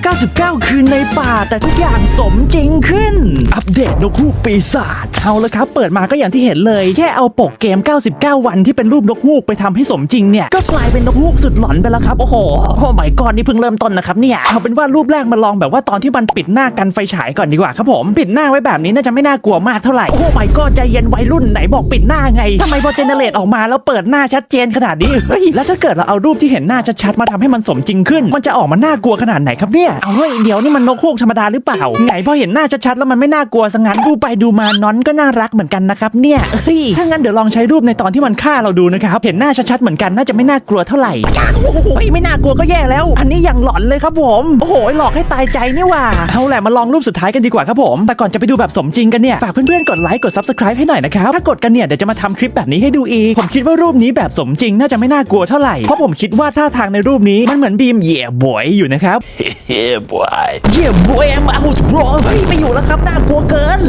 99 คืนในป่าแต่ทุกอย่างสมจริงขึ้น อัปเด นกฮูกปีศาจเอาละครับ เปิดมาก็อย่างที่เห็นเลย แค่เอาปกเกม 99 วันที่เป็นรูปนกฮูกไปทำให้สมจริงเนี่ย ก็กลายเป็นนกฮูกสุดหลอนไปแล้วครับ โอ้โหโอ้ไม่ก่อนนี่เพิ่งเริ่มต้นนะครับเนี่ยเอาเป็นว่ารูปแรกมาลองแบบว่าตอนที่มันปิดหน้ากันไฟฉายก่อนดีกว่าครับผมปิดหน้าไว้แบบนี้น่าจะไม่น่ากลัวมากเท่าไหร่โอ้ไม่ก็ใจเย็นวัยรุ่นไหนบอกปิดหน้าไงทำไมพอเจเนเรตออกมาแล้วเปิดหน้าชัดเจนขนาดนี้เฮ้ยแล้วถ้าเกิดเราเอารูปที่เห็นหน้าชัดๆมาทำให้มันสมจริงขึ้น มันจะออกมาน่ากลัวขนาดไหนครับเนี่ยเอาเฮ้ยเดี๋ยวนี่มันนกฮูกธรรมดาหรือเปล่าไหนพอเห็นหน้าชัดๆแล้วมันไม่น่ากลัวซะงั้นดูไปดูมาน้อนก็น่ารักเหมือนกันนะครับเนี่ยเฮ้ยถ้างั้นเดี๋ยวลองใช้รูปในตอนที่มันฆ่าเราดูนะครับเห็นหน้าชัดๆเหมือนกันน่าจะไม่น่ากลัวเท่าไหร่โอ้โหไม่น่ากลัวก็แย่แล้ว อันนี้ยังหลอนเลยครับผมโอ้โหหลอกให้ตายใจนี่หว่าเอาแหละมาลองรูปสุดท้ายกันดีกว่าครับผมแต่ก่อนจะไปดูแบบสมจริงกันเนี่ยฝากเพื่อนๆกดไลค์กด subscribe ให้หน่อยนะครับถ้ากดกันเนี่ยเดี๋ยวจะมาทำคลิปแบบนี้ให้ดูอีกผมคิดว่ารูปนี้แบบสมจริงน่าจะไม่น่ากลัวเท่าไหร่เพราะผมคิดว่าท่าทางในรูปนี้มันเหมือนบีมเหย่บอยอยู่นะครับ Yeah, boy. เย่บอยแอมอาวุธบรเฮ้ยไม่อยู่แล้วครับน่า กลัวเกิน